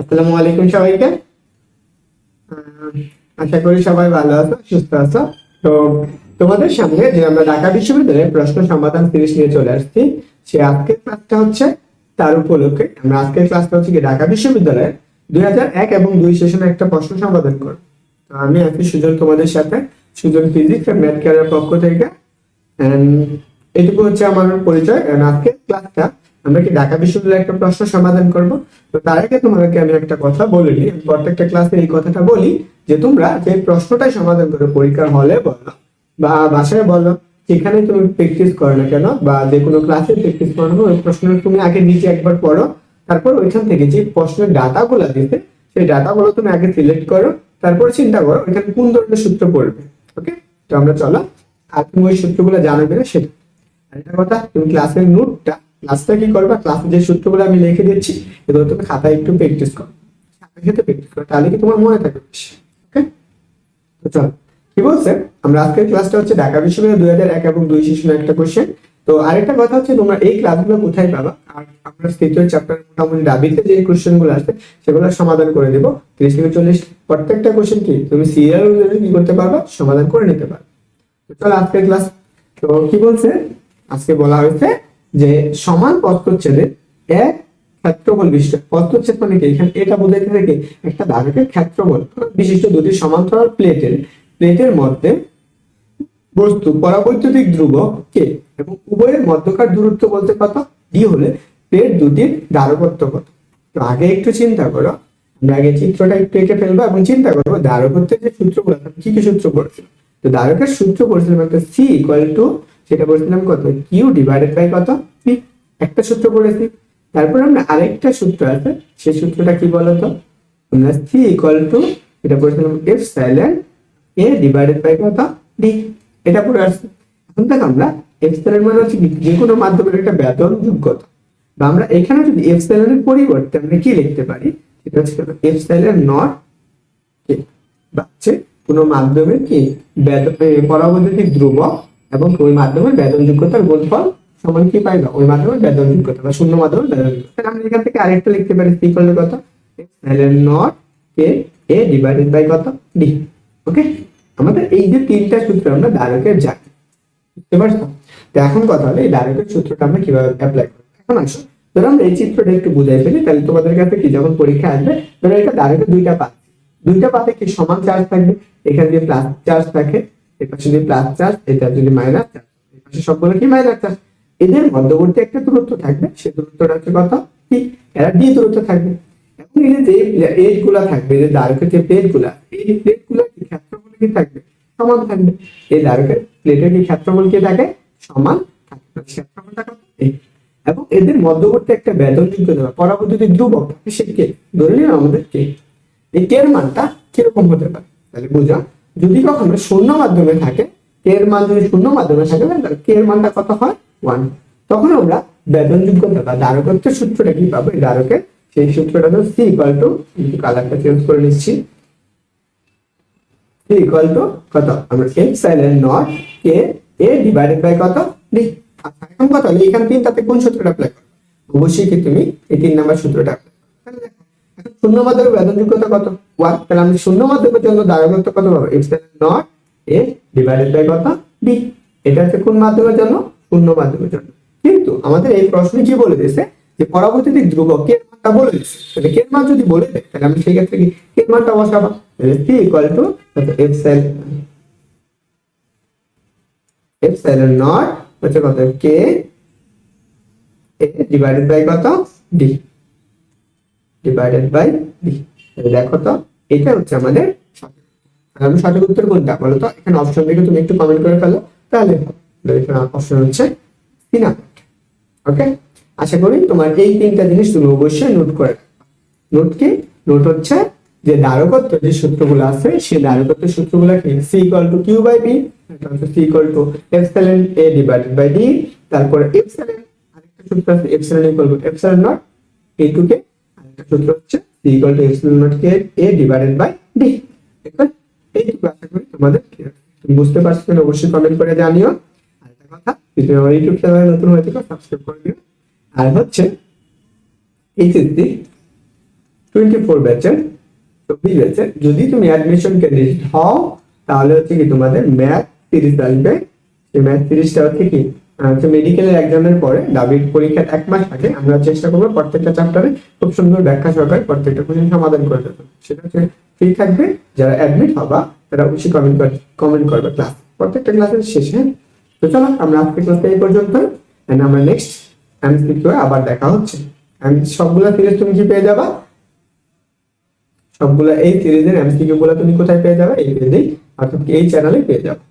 আসসালামু আলাইকুম সবাইকে। আশা করি সবাই ভালো আছো, সুস্থ আছো। তো তোমাদের সামনে যে আমরা ঢাকা বিশ্ববিদ্যালয়ের প্রশ্ন সমাধান সিরিজ নিয়ে চলে আসছি, সে আজকের ক্লাসটা হচ্ছে তার উপলক্ষে। আমরা আজকের ক্লাসটা হচ্ছে কি ঢাকা বিশ্ববিদ্যালয়ের দুই হাজার এক এবং দুই সেশনে একটা প্রশ্ন সমাধান করব। তো আমি আজকে সুজন তোমাদের সাথে। সুজন ফিজিক্স আর ম্যাথ কেয়ারের পক্ষ থেকে। এটুকু হচ্ছে আমার পরিচয়। আজকের ক্লাসটা আমরা কি ঢাকা বিশ্ববিদ্যালয়ের একটা প্রশ্ন সমাধান করব? তো তার আগে তোমাদেরকে আমি একটা কথা বলে নিই। প্রত্যেকটা ক্লাসে এই কথাটা বলি যে তোমরা যে প্রশ্নটাই সমাধান করো পরীক্ষার হলে বলো বা বাসায় বলো যেখানে তুমি প্র্যাকটিস করো না কেন বা যে কোনো ক্লাসে প্র্যাকটিস করো না, ওই প্রশ্নের তুমি আগে নিচে একবার পড়ো। তারপর ওইখান থেকে যে প্রশ্নের ডাটাগুলো দিতে সেই ডাটাগুলো তুমি আগে সিলেক্ট করো। তারপর চিন্তা করো ওইখানে কোন ধরনের সূত্র পড়বে ওকে তো আমরা চলো আর তুমি ওই সূত্রগুলো জানো কিনা সেটা। আর একটা কথা তুমি ক্লাসের নোটটা ক্লাসটা কি করবা? ক্লাসে যে সূত্রগুলো আমি লিখে দিচ্ছি, এগুলো তুমি খাতায় একটু প্র্যাকটিস করো। সাথে প্র্যাকটিস করো, তাহলে কি তোমার মনে থাকবে ওকে তো চলো। কি বলছে? আমরা আজকের ক্লাসটা হচ্ছে ঢাকা বিশ্ববিদ্যালয় দুই হাজার এক এবং দুই শিশুর একটা কোশ্চেন তো আরেকটা কথা হচ্ছে, তোমরা এই ক্লাসগুলো কোথায় পাবা? আর আমরা তৃতীয় চ্যাপ্টার মোটামুটি দাবিতে যে কোশ্চেনগুলো আসছে, সেগুলো সমাধান করে দেবো। তিরিশ থেকে চল্লিশ, প্রত্যেকটা কোশ্চেন কি? তুমি সিরিয়াল কি করতে পারবা, সমাধান করে নিতে পারবে। তো চলো আজকের ক্লাস তো কি বলছে? আজকে বলা হয়েছে যে সমান পথচ্ছেদের এক ক্ষেত্রফল বিশিষ্ট পথচ্ছেদ মানে কি? এখানে এটা বোঝাইতে থেকে একটা ধারকের ক্ষেত্রফল বিশিষ্ট দুটি সমান্তরাল প্লেটের প্লেটের মধ্যে বস্তু পরাবৈদ্যুতিক ধ্রুবক কে? এবং উভয়ের মধ্যকার দূরত্ব বলতে কত? ডি হলে প্লেট দুটির ধারকত্ব কত? তো আগে একটু চিন্তা করো। আমরা আগে চিত্রটা একটু এঁকে ফেলব এবং চিন্তা করব ধারকত্বের যে সূত্রগুলো আছে, কি কি সূত্র পড়ছিল? তো ধারকের সূত্র পড়ছিলাম একটা সি ইকুয়াল টু সেটা বলছিলাম কত? কিউ ডিভাইডেড বাই কত? পি একটা সূত্র পড়েছি। তারপর আমরা আরেকটা সূত্র আছে, সেই সূত্রটা কি বলতো? আমরা সি ইকুয়াল টু এটা পড়ছিলাম epsilon A divided by কত? ডি এটা পড়ে আসছে। এখন দেখ আমরা এফ সাইলেন্ট মানে হচ্ছে? যে কোনো মাধ্যমের একটা বেতন যোগ্যতা। বা আমরা এখানে যদি এফ সাইলেন্টের পরিবর্তে আমরা কি লিখতে পারি? সেটা হচ্ছে এফ সাইলেন্ট নট কে বা হচ্ছে কোনো মাধ্যমের কি? পরাবৈদ্যুতিক ধ্রুবক এবং ওই মাধ্যমে বেতন যোগ্যতার গুণফল সমান কি পাই না। ওই মাধ্যমে বেতন যোগ্যতা বা শূন্য মাধ্যমে বেতন যোগ্যতা। আমরা এখান থেকে আরেকটা লিখতে পারি। সি করলে কত? Naught K A divided by কত? ডি ওকে আমাদের এই যে তিনটা সূত্র আমরা দ্বারকের জানি বুঝতে পারছ? তো এখন কথা হলো, এই দ্বারকের সূত্রটা আমরা কীভাবে অ্যাপ্লাই করব? এখন আসো। ধরো আমরা এই চিত্রটা একটু বুঝাই ফেলি, তাহলে তোমাদের কাছে কি যখন পরীক্ষা আসবে, ধরো এটা দ্বারকের দুইটা পাত। দুইটা পাতে কি সমান চার্জ থাকবে? এখানে যদি প্লাস চার্জ থাকে। এর পাশে যদি প্লাস চার্জ এটা যদি মাইনাস চার্জ সবগুলো কি মাইনাস চার্জ এদের মধ্যবর্তী একটা দূরত্ব থাকবে সেই দূরত্বটা হচ্ছে কত? কি? এরা ডি দূরত্ব থাকবে? এখন এই যে প্লেটগুলা থাকবে যে দ্বারকের যে প্লেটগুলা, এই প্লেটগুলা কি ক্ষেত্রফল কি থাকবে? সমান থাকবে। এই দ্বারকের প্লেটের কি ক্ষেত্রফল কি থাকে? সমান ক্ষেত্রফলটা কত? এবং এদের মধ্যবর্তী একটা বেতন যোগ্য দেওয়া পরাবৈদ্যুতিক ধ্রুবক, সে কে? ধরে নিলাম আমাদের কে। এই কে এর মানটা কীরকম হতে পারে? তাহলে বুঝা যদি কখনো শূন্য মাধ্যমে থাকে কে এর মান যদি শূন্য মাধ্যমে থাকে, তাহলে কে এর মানটা কত হয়? ওয়ান তখন আমরা বেতন যোগ্যতা বা দ্বারকত্বের সূত্রটা কি পাবো? এই সেই সূত্রটা হলো সি ইকুয়াল টু কালারটা চেঞ্জ করে নিচ্ছি। সি ইকুয়াল টু কত? আমরা epsilon naught K A divided by কত? ডি আচ্ছা এখন হলো, এখান তিনটাতে কোন সূত্রটা অ্যাপ্লাই করবে? অবশ্যই কি তুমি এই তিন নাম্বার সূত্রটা apply শূন্য মাধ্যমে যোগ্যতা কত? ওয়ান তাহলে আমি শূন্য মাধ্যমের জন্য দায়বদ্ধ কত পাবো? Epsilon naught A divided by কত? ডি এটা হচ্ছে কোন মাধ্যমের জন্য? শূন্য মাধ্যমের জন্য। কিন্তু আমাদের এই প্রশ্নে কি বলে দিয়েছে যে পরবর্তীতে ধ্রুবক কে মানটা বলে দিচ্ছে কে মান যদি বলে দেয়, তাহলে আমি সেই ক্ষেত্রে কি? কে মানটা বসাবো? তাহলে C equal to epsilon epsilon naught হচ্ছে কত? কে ডিভাইডেড বাই কত? ডি ডিভাইডেড বাই দেখো তো, এটা হচ্ছে আমাদের। আমি সঠিক উত্তর কোনটা বলো তো? এখানে অপশন দেখে তুমি একটু কমেন্ট করে ফেলো। তাহলে অপশন হচ্ছে তিন ওকে আশা করি তোমার এই তিনটা জিনিস তুমি অবশ্যই নোট করে নোট কি? নোট হচ্ছে যে দ্বারকত্ব যে সূত্রগুলো আছে, সেই দ্বারকত্ব সূত্রগুলো কি? C equal to Q by V C equal to epsilon A divided by D তারপরে এপসাইলন আরেকটা সূত্র আছে epsilon equal to epsilon naught A to K সূত্র হচ্ছে C equal to epsilon naught K A divided by D এইটুকু আশা করি তোমাদের তুমি বুঝতে পারছ কিনা অবশ্যই কমেন্ট করে জানিও। আর একটা কথা, যদি আমার ইউটিউব চ্যানেলে নতুন হয়ে থাকো সাবস্ক্রাইব করে দিও। আর হচ্ছে এইচএসসি টোয়েন্টি ফোর ব্যাচের চব্বিশ ব্যাচের যদি তুমি অ্যাডমিশন ক্যান্ডিডেট হও, তাহলে হচ্ছে কি তোমাদের ম্যাথ সিরিজ আসবে সেই ম্যাথ সিরিজটা হচ্ছে কি? হচ্ছে মেডিকেলের এক্সামের পরে দাবির পরীক্ষার এক মাস আগে আমরা চেষ্টা করব প্রত্যেকটা চ্যাপ্টারে খুব সুন্দর ব্যাখ্যা সহকারে প্রত্যেকটা কোশ্চেন সমাধান করে দেবো সেটা হচ্ছে ফ্রি থাকবে, যারা অ্যাডমিট হবা, তারা অবশ্যই কমেন্ট কমেন্ট করবে ক্লাস প্রত্যেকটা ক্লাসের শেষে, তো চলো আমরা আজকে ক্লাসটা এই পর্যন্ত। And আমরা নেক্সট এমসিকিউ আবার দেখা হচ্ছে। আমি সবগুলা সিরিজ তুমি কি পেয়ে যাবা? সবগুলা এই সিরিজের এমসিকিউ গুলা তুমি কোথায় পেয়ে যাবে? এই পেজেই অর্থাৎ এই চ্যানেলে পেয়ে যাবে।